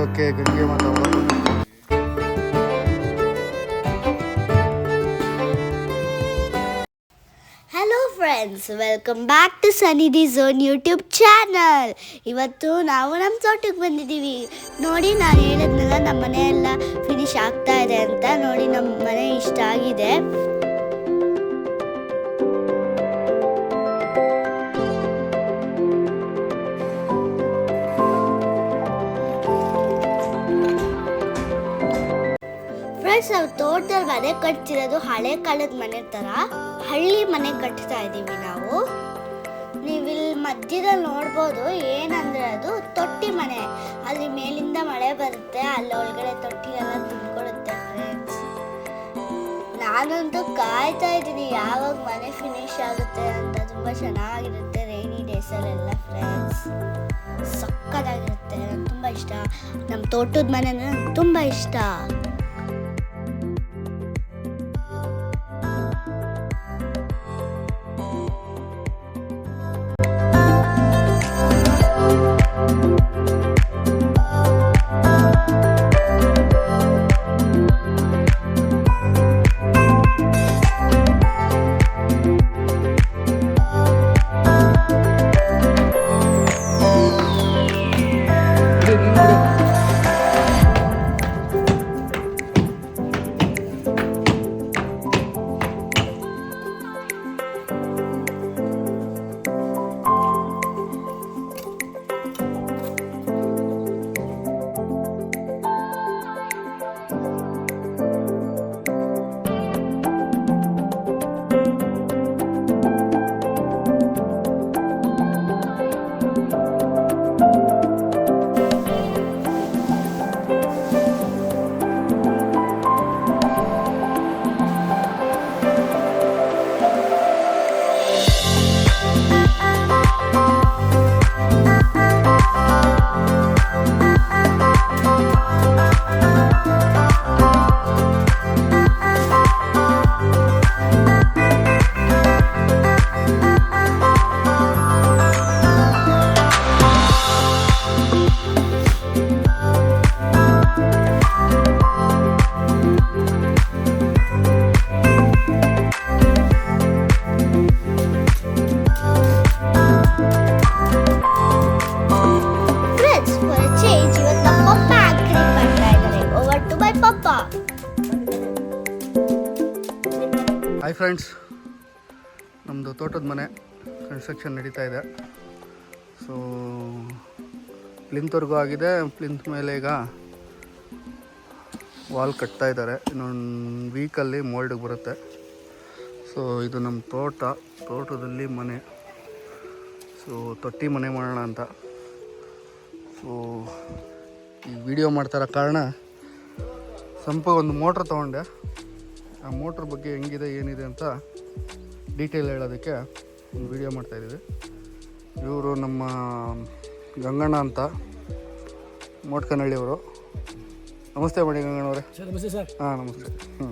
Okay, Gange Mata. Friends welcome back to Sunny the zone YouTube channel ಇವತ್ತು ನಾವು ನಮ್ಮ ತೋಟಕ್ಕೆ ಬಂದಿದ್ದೀವಿ. ನೋಡಿ, ನಾನು ಹೇಳಿದ್ನಲ್ಲ ನಮ್ಮ ಮನೆ ಫ್ರೆಂಡ್ಸ್ ನಾವು ತೋಟದಲ್ಲಿ ಮನೆ ಕಟ್ತಿರೋದು ಹಳೆ ಕಾಲದ ಮನೆ ಥರ ಹಳ್ಳಿ ಮನೆ ಕಟ್ತಾ ಇದ್ದೀವಿ ನಾವು. ನೀವಿಲ್ಲಿ ಮಧ್ಯದಲ್ಲಿ ನೋಡ್ಬೋದು ಏನಂದ್ರೆ ಅದು ತೊಟ್ಟಿ ಮನೆ. ಅಲ್ಲಿ ಮೇಲಿಂದ ಮಳೆ ಬರುತ್ತೆ, ಅಲ್ಲಿ ಒಳಗಡೆ ತೊಟ್ಟಿ ಎಲ್ಲ ತುಂಬಿಕೊಳ್ಳುತ್ತೆ ಫ್ರೆಂಡ್ಸ್ ನಾನಂತೂ ಕಾಯ್ತಾ ಇದ್ದೀನಿ ಯಾವಾಗ ಮನೆ ಫಿನಿಶ್ ಆಗುತ್ತೆ ಅಂತ. ತುಂಬ ಚೆನ್ನಾಗಿರುತ್ತೆ ರೈನಿ ಡೇಸಲ್ಲೆಲ್ಲ ಫ್ರೆಂಡ್ಸ್ ಸಕ್ಕತ್ತಾಗಿರುತ್ತೆ, ನಂಗೆ ತುಂಬ ಇಷ್ಟ. ನಮ್ಮ ತೋಟದ ಮನೆ ನಂಗೆ ತುಂಬ ಇಷ್ಟ. ಹಾಯ್ ಫ್ರೆಂಡ್ಸ್ ನಮ್ಮದು ತೋಟದ ಮನೆ ಕನ್ಸ್ಟ್ರಕ್ಷನ್ ನಡೀತಾ ಇದೆ. ಸೊ ಪ್ಲಿಂತ್ವರೆಗೂ ಆಗಿದೆ. ಪ್ಲಿಂತ್ ಮೇಲೆ ಈಗ ವಾಲ್ ಕಟ್ತಾ ಇದ್ದಾರೆ. ಇನ್ನೊಂದು ವೀಕಲ್ಲಿ ಮೋಲ್ಡಿಗೆ ಬರುತ್ತೆ. ಸೊ ಇದು ನಮ್ಮ ತೋಟ. ತೋಟದಲ್ಲಿ ಮನೆ. ಸೊ ತೊಟ್ಟಿ ಮನೆ ಮಾಡೋಣ ಅಂತ. ಸೊ ಈ ವಿಡಿಯೋ ಮಾಡ್ತಾರ ಕಾರಣ ಸ್ವಲ್ಪ ಒಂದು ಮೋಟ್ರ್ ತೊಗೊಂಡೆ. ಆ ಮೋಟ್ರ್ ಬಗ್ಗೆ ಹೆಂಗಿದೆ ಏನಿದೆ ಅಂತ ಡೀಟೇಲ್ ಹೇಳೋದಕ್ಕೆ ಒಂದು ವಿಡಿಯೋ ಮಾಡ್ತಾಯಿದ್ದೀವಿ ಇವರು ನಮ್ಮ ಗಂಗಣ್ಣ ಅಂತ ಮೋಟ್ಕನಹಳ್ಳಿಯವರು ನಮಸ್ತೆ ಮಾಡಿ ಗಂಗಣ್ಣವರೇ ಹಾಂ ನಮಸ್ತೆ. ಹ್ಞೂ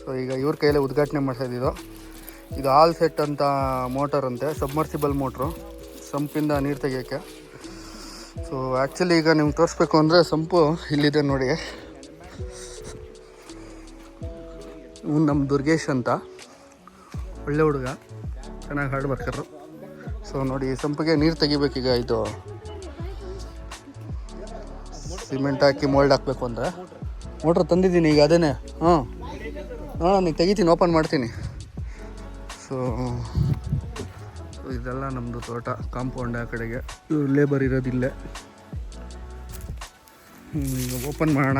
ಸೊ ಈಗ ಇವ್ರ ಕೈಯಲ್ಲೇ ಉದ್ಘಾಟನೆ ಮಾಡ್ತಾ ಇದ್ದಿದ್ದು ಇದು. ಆಲ್ ಸೆಟ್ ಅಂತ ಮೋಟರ್ ಅಂತೆ ಸಬ್ಮರ್ಸಿಬಲ್ ಮೋಟ್ರು ಸಂಪಿಂದ ನೀರು ತೆಗಿಯೋಕ್ಕೆ. ಸೊ ಆ್ಯಕ್ಚುಲಿ ಈಗ ನಿಮ್ಗೆ ತೋರಿಸ್ಬೇಕು ಅಂದರೆ ಸಂಪು ಇಲ್ಲಿದೆ ನೋಡಿ. ಇವ್ನು ನಮ್ಮ ದುರ್ಗೇಶ್ ಅಂತ. ಒಳ್ಳೆ ಹುಡುಗ. ಚೆನ್ನಾಗಿ ಹಾಡು ಬರ್ಕರು ಸೊ ನೋಡಿ ಸಂಪಿಗೆ ನೀರು ತೆಗಿಬೇಕೀಗ ಇದು. ಸಿಮೆಂಟ್ ಹಾಕಿ ಮೋಲ್ಡ್ ಹಾಕಬೇಕು ಅಂದರೆ. ಮೋಟ್ರ್ ತಂದಿದ್ದೀನಿ ಈಗ ಅದೇನೆ ಹಾಂ ನೋಡೋಣ, ನೀನು ತೆಗಿತೀನಿ ಓಪನ್ ಮಾಡ್ತೀನಿ. ಸೊ ಇದೆಲ್ಲ ನಮ್ಮದು ತೋಟ ಕಾಂಪೌಂಡ್ ಆ ಕಡೆಗೆ. ಲೇಬರ್ ಇರೋದಿಲ್ಲೇ. ಓಪನ್ ಮಾಡೋಣ.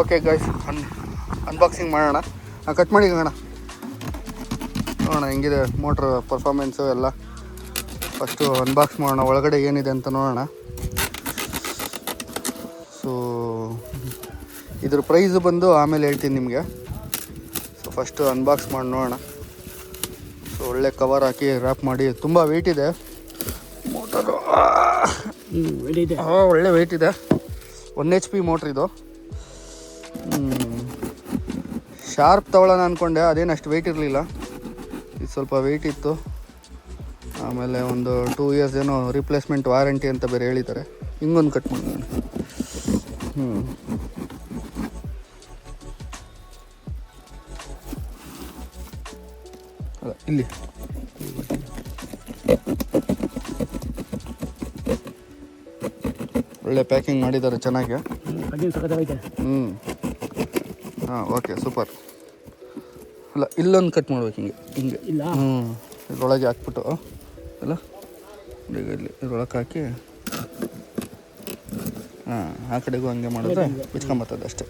ಓಕೆ ಗಾಯ್ಸ್ ಅನ್ ಅನ್ಬಾಕ್ಸಿಂಗ್ ಮಾಡೋಣ. ಕಟ್ ಮಾಡಿ ಅಣ್ಣ ನೋಡೋಣ, ಹೆಂಗಿದೆ ಮೋಟ್ರ್ ಪರ್ಫಾರ್ಮೆನ್ಸು ಎಲ್ಲ. ಫಸ್ಟು ಅನ್ಬಾಕ್ಸ್ ಮಾಡೋಣ, ಒಳಗಡೆ ಏನಿದೆ ಅಂತ ನೋಡೋಣ. ಸೊ ಇದ್ರ ಪ್ರೈಸ್ ಬಂದು ಆಮೇಲೆ ಹೇಳ್ತೀನಿ ನಿಮಗೆ. ಸೊ ಫಸ್ಟು ಅನ್ಬಾಕ್ಸ್ ಮಾಡಿ ನೋಡೋಣ. ಸೊ ಒಳ್ಳೆ ಕವರ್ ಹಾಕಿ ರ್ಯಾಪ್ ಮಾಡಿ. ತುಂಬ ವೆಯ್ಟ್ ಇದೆ. ಮೋಟರು ಹಾಂ ಒಳ್ಳೆ ವೆಯ್ಟ್ ಇದೆ. ಒನ್ ಎಚ್ ಪಿ ಮೋಟ್ರ್ ಇದು. ಶಾರ್ಪ್ ತಗೊಳ್ಳೋಣ ಅಂದ್ಕೊಂಡೆ ಅದೇನು ಅಷ್ಟು ವೆಯ್ಟ್ ಇರಲಿಲ್ಲ. ಇದು ಸ್ವಲ್ಪ ವೆಯ್ಟ್ ಇತ್ತು. ಆಮೇಲೆ ಒಂದು ಟೂ ಇಯರ್ಸ್ ಏನೋ ರಿಪ್ಲೇಸ್ಮೆಂಟ್ ವಾರಂಟಿ ಅಂತ ಬೇರೆ ಹೇಳಿದ್ದಾರೆ. ಹಿಂಗೊಂದು ಕಟ್ ಮಾಡಿ ಹ್ಞೂ ಅಲ್ಲ, ಇಲ್ಲಿ. ಒಳ್ಳೆ ಪ್ಯಾಕಿಂಗ್ ಮಾಡಿದ್ದಾರೆ ಚೆನ್ನಾಗಿ. ಹ್ಞೂ ಹಾಂ ಓಕೆ ಸೂಪರ್ ಅಲ್ಲ ಇಲ್ಲೊಂದು ಕಟ್ ಮಾಡ್ಬೇಕು ಹಿಂಗೆ ಹಿಂಗೆ. ಇಲ್ಲ. ಹ್ಞೂ ಇದ್ರೊಳಗೆ ಹಾಕ್ಬಿಟ್ಟು ಅಲ್ಲ? ಈಗ ಇಲ್ಲಿ ಇದ್ರೊಳಗೆ ಹಾಕಿ. ಹಾಂ ಆ ಕಡೆಗೂ ಹಂಗೆ ಮಾಡಿದ್ರೆ ಬಿಚ್ಕೊಂಬರ್ತದೆ ಅಷ್ಟೇ.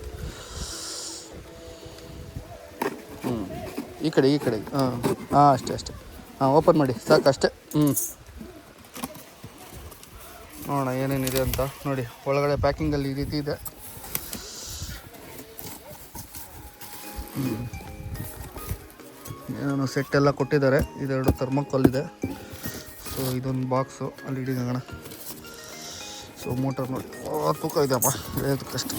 ಹ್ಞೂ ಈ ಕಡೆ ಈ ಕಡೆ. ಹಾಂ ಹಾಂ ಅಷ್ಟೇ ಅಷ್ಟೇ. ಹಾಂ ಓಪನ್ ಮಾಡಿ ಸಾಕು ಅಷ್ಟೇ ಹ್ಞೂ ನೋಡೋಣ ಏನೇನಿದೆ ಅಂತ. ನೋಡಿ, ಒಳಗಡೆ ಪ್ಯಾಕಿಂಗಲ್ಲಿ ಈ ರೀತಿ ಇದೆ. ಏನೋ ಸೆಟ್ ಎಲ್ಲ ಕೊಟ್ಟಿದ್ದಾರೆ. ಇದೆರಡು ಥರ್ಮಕಲ್ ಇದೆ. ಸೊ ಇದೊಂದು ಬಾಕ್ಸು ಅಲ್ಲಿ ಹಿಡಿದೋಣ ಸೊ ಮೋಟರ್ ನೋಡಿ. ತೂಕ ಇದೆಯಪ್ಪ. ಇಳಿಯೋದು ಕಷ್ಟ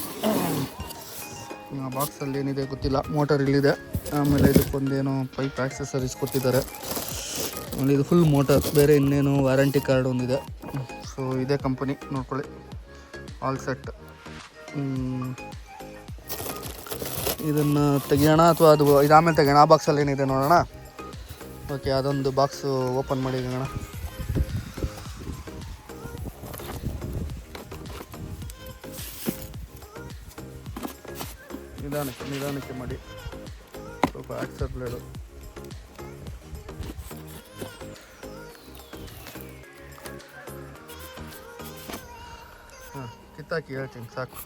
ಆ ಬಾಕ್ಸಲ್ಲಿ ಏನಿದೆ ಗೊತ್ತಿಲ್ಲ. ಮೋಟರ್ ಇಲ್ಲಿದೆ. ಆಮೇಲೆ ಇದಕ್ಕೊಂದೇನೋ ಪೈಪ್ ಆಕ್ಸೆಸರೀಸ್ ಕೊಟ್ಟಿದ್ದಾರೆ. ಆಮೇಲೆ ಇದು ಫುಲ್ ಮೋಟರ್ ಬೇರೆ ಇನ್ನೇನು ವ್ಯಾರಂಟಿ ಕಾರ್ಡ್ ಒಂದಿದೆ. ಸೊ ಇದೇ ಕಂಪನಿ ನೋಡ್ಕೊಳ್ಳಿ. ಆಲ್ ಸೆಟ್ ಇದನ್ನು ತೆಗಿಯೋಣ ಅಥವಾ ಅದು ಇದು ಆಮೇಲೆ ತೆಗಿಯೋಣ? ಆ ಬಾಕ್ಸಲ್ಲಿ ಏನಿದೆ ನೋಡೋಣ? ಓಕೆ ಅದೊಂದು ಬಾಕ್ಸು ಓಪನ್ ಮಾಡಿ ಅಣ್ಣ ನಿಧಾನಕ್ಕೆ ನಿಧಾನಕ್ಕೆ ಮಾಡಿ. ಸ್ವಲ್ಪ ಆಕ್ಸರ್ ಬ್ಲೇಡು ಕಿತ್ತಾಕಿ ಹೇಳ್ತೀನಿ ಸಾಕು.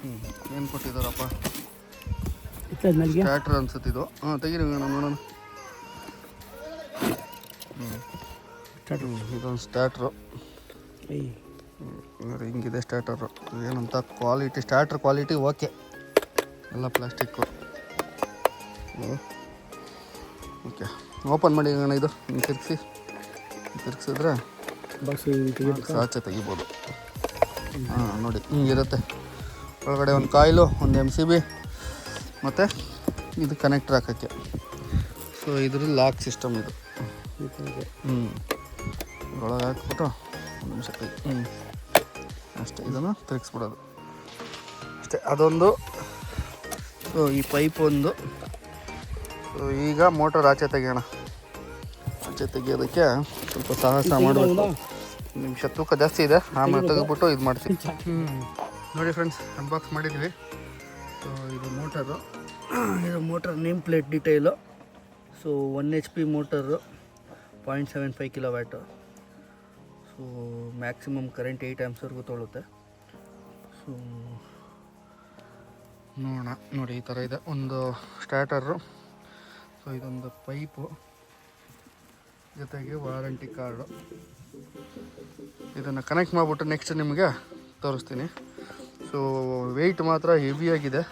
ಹ್ಞೂ ಏನು ಕೊಟ್ಟಿದ್ದಾರಪ್ಪ? ಸ್ಟ್ಯಾಟ್ರ್ ಅನ್ಸುತ್ತಿದ್ದು ಹಾಂ ತೆಗೀರಿ ನಾನು ನೋಡೋಣ. ಹ್ಞೂ ಇದೊಂದು ಸ್ಟ್ಯಾಟ್ರು ಹಿಂಗಿದೆ ಸ್ಟ್ಯಾಟರು ಏನಂತ ಕ್ವಾಲಿಟಿ ಸ್ಟ್ಯಾಟ್ರ್ ಕ್ವಾಲಿಟಿ ಓಕೆ ಎಲ್ಲ ಪ್ಲಾಸ್ಟಿಕ್ಕು ಓಕೆ ಓಪನ್ ಮಾಡಿ ಅಣ್ಣ ಇದು ನೀವು ತಿರ್ಗಿಸಿ. ತಿರ್ಗಿಸಿದ್ರೆ ಆಚೆ ತೆಗಿಬೋದು. ಹಾಂ ನೋಡಿ ಹಿಂಗಿರುತ್ತೆ. ಒಳಗಡೆ ಒಂದು ಕಾಯಿಲು ಒಂದು ಎಂ ಸಿ ಬಿ ಮತ್ತು ಇದು ಕನೆಕ್ಟರ್ ಹಾಕೋಕ್ಕೆ. ಸೊ ಇದ್ರ ಲಾಕ್ ಸಿಸ್ಟಮ್ ಇದು. ಹ್ಞೂ ಒಳಗೆ ಹಾಕ್ಬಿಟ್ಟು ಒಂದು ನಿಮಿಷ ಹ್ಞೂ ಅಷ್ಟೇ ಇದನ್ನು ತಿರುಗಿಸ್ಬಿಡೋದು. ಅಷ್ಟೇ ಅದೊಂದು. ಸೊ ಈ ಪೈಪ್ ಒಂದು ಸೊ ಈಗ ಮೋಟರ್ ಆಚೆ ತೆಗಿಯೋಣ. ಆಚೆ ತೆಗಿಯೋದಕ್ಕೆ ಸ್ವಲ್ಪ ಸಾಹಸ ಮಾಡಬೇಕು. ನಿಮಿಷ ತೂಕ ಜಾಸ್ತಿ ಇದೆ ಆಮೇಲೆ ತೆಗೆದ್ಬಿಟ್ಟು ಇದು ಮಾಡ್ತೀವಿ. ನೋಡಿ ಫ್ರೆಂಡ್ಸ್ ಅನ್ಬಾಕ್ಸ್ ಮಾಡಿದ್ವಿ. ಸೊ ಇದು ಮೋಟರು ಇದು motor name plate detail so one H P motor point seven five kilo watt so maximum current eight ಆ್ಯಮ್ಸ್ವರೆಗೂ ತೊಳುತ್ತೆ ಸೊ ನೋಡೋಣ. ನೋಡಿ ಈ ಥರ ಇದೆ. ಒಂದು ಸ್ಟಾರ್ಟರು ಸೊ ಇದೊಂದು ಪೈಪು. ಜೊತೆಗೆ ವಾರಂಟಿ ಕಾರ್ಡು. ಇದನ್ನು ಕನೆಕ್ಟ್ ಮಾಡಿಬಿಟ್ಟು ನೆಕ್ಸ್ಟ್ ನಿಮಗೆ ತೋರಿಸ್ತೀನಿ. ಸೊ ವೆಯ್ಟ್ ಮಾತ್ರ ಹೆವಿಯಾಗಿದೆ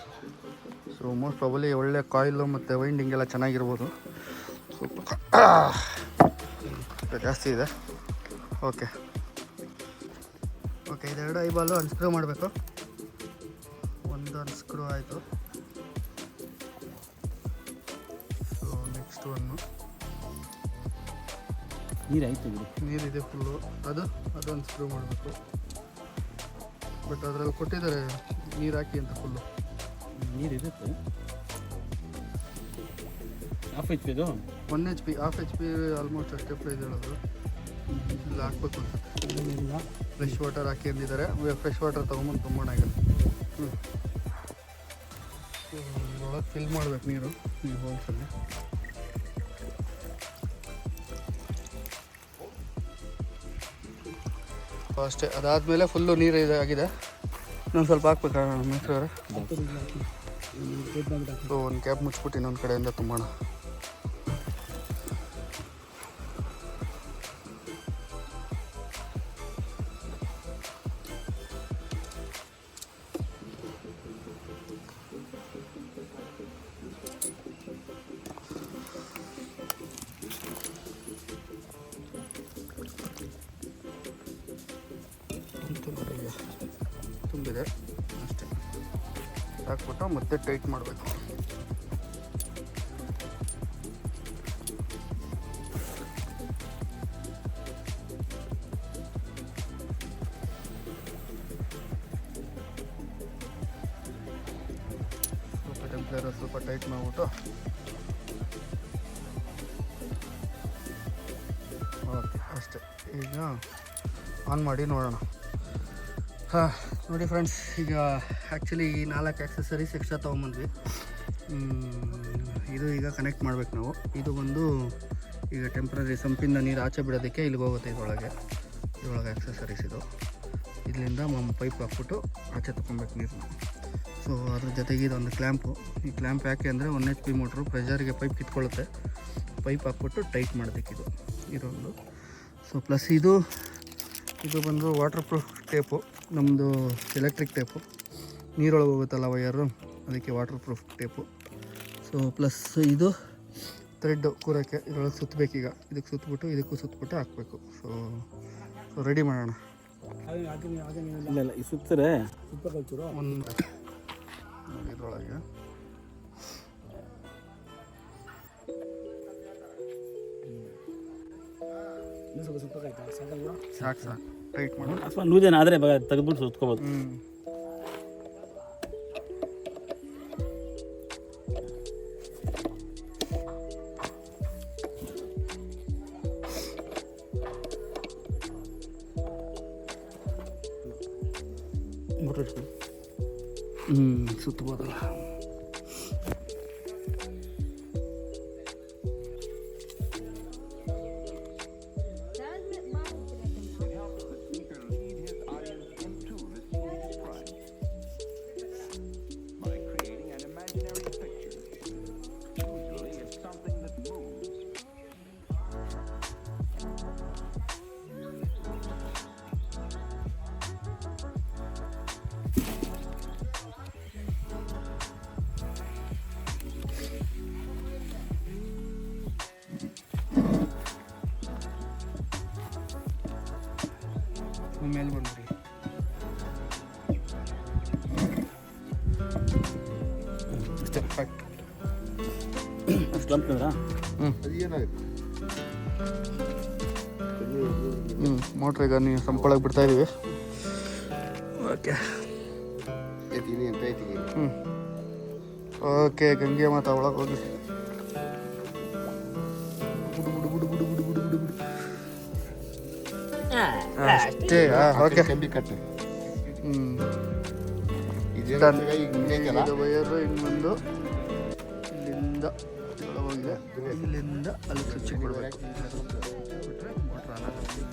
ಸೊ ಮೋಸ್ಟ್ ಪ್ರಾಬಲಿ ಒಳ್ಳೆ ಕಾಯಿಲು ಮತ್ತು ವೈಂಡಿಂಗ್ ಎಲ್ಲ ಚೆನ್ನಾಗಿರ್ಬೋದು. ಜಾಸ್ತಿ ಇದೆ. ಓಕೆ ಓಕೆ ಇದೆರಡು ಐಬಾಲು ಅನ್ಸ್ಕ್ರೂ ಮಾಡಬೇಕು. ಒಂದು ಅನ್ಸ್ಕ್ರೂ ಆಯಿತು. ನೀರು ಬಿಡಿ. ನೀರಿದೆ ಫುಲ್ಲು ಅದು ಅದೊಂದು ಸ್ಪ್ರೂ ಮಾಡಬೇಕು. ಬಟ್ ಅದರಲ್ಲಿ ಕೊಟ್ಟಿದ್ದಾರೆ ನೀರು ಹಾಕಿ ಅಂತ ಫುಲ್ಲು ನೀರಿರುತ್ತೆ ಹಾಫ್ ಆಫ್ ಪಿ ಇದು? One H P half H P almost ಅಷ್ಟೇ ಪ್ರೈಸ್ ಹೇಳೋದು ಇಲ್ಲ ಹಾಕ್ಬೇಕು ಅನ್ಸುತ್ತೆ ಫ್ರೆಶ್ ವಾಟರ್ ಹಾಕಿ ಅಂದಿದ್ದಾರೆ. ಫ್ರೆಶ್ ವಾಟರ್ ತೊಗೊಂಬಂದು ತುಂಬೋಣ ಆಗಿದೆ ಹ್ಞೂ ಫಿಲ್ ಮಾಡ್ಬೇಕು ನೀರು. ಈ ಹೋಲ್ಸಲ್ಲಿ ಅಷ್ಟೇ. ಅದಾದಮೇಲೆ ಫುಲ್ಲು ನೀರು ಇದಾಗಿದೆ ಇನ್ನೊಂದು ಸ್ವಲ್ಪ ಹಾಕ್ಬೇಕಾ ಮೈಸೂರು ಒಂದು ಕ್ಯಾಬ್ ಮುಚ್ಬಿಟ್ಟು ಇನ್ನೊಂದು ಕಡೆಯಿಂದ ತುಂಬೋಣ. ಹಾಕ್ಬಿಟ್ಟು ಮತ್ತೆ ಟೈಟ್ ಮಾಡಬೇಕು. ಸ್ವಲ್ಪ ಟೆಂಪ್ಲೇರ ಸ್ವಲ್ಪ ಟೈಟ್ ಮಾಡಿಬಿಟ್ಟು. ಓಕೆ, ಅಷ್ಟೇ. ಈಗ ಆನ್ ಮಾಡಿ ನೋಡೋಣ. ಹಾಂ, ನೋಡಿ ಫ್ರೆಂಡ್ಸ್ ಈಗ ಆ್ಯಕ್ಚುಲಿ ಈ ನಾಲ್ಕು ಆ್ಯಕ್ಸಸರೀಸ್ ಎಕ್ಸ್ಟ್ರಾ ತೊಗೊಂಬಂದ್ವಿ. ಇದು ಈಗ ಕನೆಕ್ಟ್ ಮಾಡ್ಬೇಕು ನಾವು. ಇದು ಬಂದು ಈಗ ಟೆಂಪ್ರರಿ ಸಂಪಿಂದ ನೀರು ಆಚೆ ಬಿಡೋದಕ್ಕೆ ಇಲ್ಲಿಗೆ ಹೋಗುತ್ತೆ ಇದರೊಳಗೆ. ಇದರೊಳಗೆ ಆ್ಯಕ್ಸಸರೀಸ್ ಇದು. ಇದರಿಂದ ನಮ್ಮ ಪೈಪ್ ಹಾಕ್ಬಿಟ್ಟು ಆಚೆ ತೊಗೊಬೇಕು ನೀರು ಸೊ ಅದ್ರ ಜೊತೆಗೆ ಇದೊಂದು ಕ್ಲ್ಯಾಂಪು ಈ ಕ್ಲ್ಯಾಂಪ್ ಯಾಕೆ ಅಂದರೆ ಒನ್ ಎಚ್ ಪಿ ಮೋಟ್ರು ಪ್ರೆಷರ್ಗೆ ಪೈಪ್ ಕಿತ್ಕೊಳ್ಳುತ್ತೆ. ಪೈಪ್ ಹಾಕ್ಬಿಟ್ಟು ಟೈಟ್ ಮಾಡೋದಕ್ಕಿದು ಇದೊಂದು. ಸೊ ಪ್ಲಸ್ ಇದು ಇದು ಬಂದು ವಾಟರ್ ಪ್ರೂಫ್ ಟೇಪು ನಮ್ಮದು ಎಲೆಕ್ಟ್ರಿಕ್ ಟೇಪು ನೀರೊಳಗೆ ಹೋಗುತ್ತಲ್ಲ ವೈಯರು ಅದಕ್ಕೆ waterproof tape so plus ಇದು ಥ್ರೆಡ್ಡು ಕೂರೋಕ್ಕೆ ಇದರೊಳಗೆ ಸುತ್ತಬೇಕೀಗ ಇದಕ್ಕೆ ಸುತ್ತಬಿಟ್ಟು ಇದಕ್ಕೂ ಸುತ್ತಬಿಟ್ಟು ಹಾಕಬೇಕು. ಸೊ ಸೊ ರೆಡಿ ಮಾಡೋಣ. ಇಲ್ಲ ಇಲ್ಲ ಈ ಸುತ್ತರೆ? ಒಂದು ಇದರೊಳಗೆ. ಸಾಕು ಸಾಕು. ಟೈಟ್ ಮಾಡಿ ಅಥವಾ ನೂದೇನ ಆದರೆ ತೆಗೆದ್ಬಿಟ್ಟು ಸುತ್ಕೋಬೋದು. ಹ್ಞೂ ಹ್ಞೂ ಸುತ್ತಬೋದಲ್ಲ ಮೇಲೆ ಬಂದ್ರಿ ಅಷ್ಟೇ. ಸ್ಲಂಪ್ ಇದ್ರಾ ಹ್ಞೂ ಹ್ಞೂ ಮೋಟ್ರ್ ಈಗ ನೀವು ಸಂಪಳಕ್ಕೆ ಬಿಡ್ತಾ ಇದೀವಿ. ಓಕೆ ಹ್ಞೂ ಓಕೆ ಗಂಗೆ ಮಾತಾ ಒಳಗೆ ಹೋಗಿ. ಅಷ್ಟೇ ಓಕೆ. ಹ್ಞೂ ಇದು ವಯರು ಹಿಂಗೆ ಬಂದು ಇಲ್ಲಿಂದ ಹೋಗಿದೆ ಇಲ್ಲಿಂದ ಅಲ್ಲಿ ಸ್ವಿಚ್ ಕೊಡಬೇಕು. ಮೋಟ್ರ್ ಆನ್ ಆಗುತ್ತೆ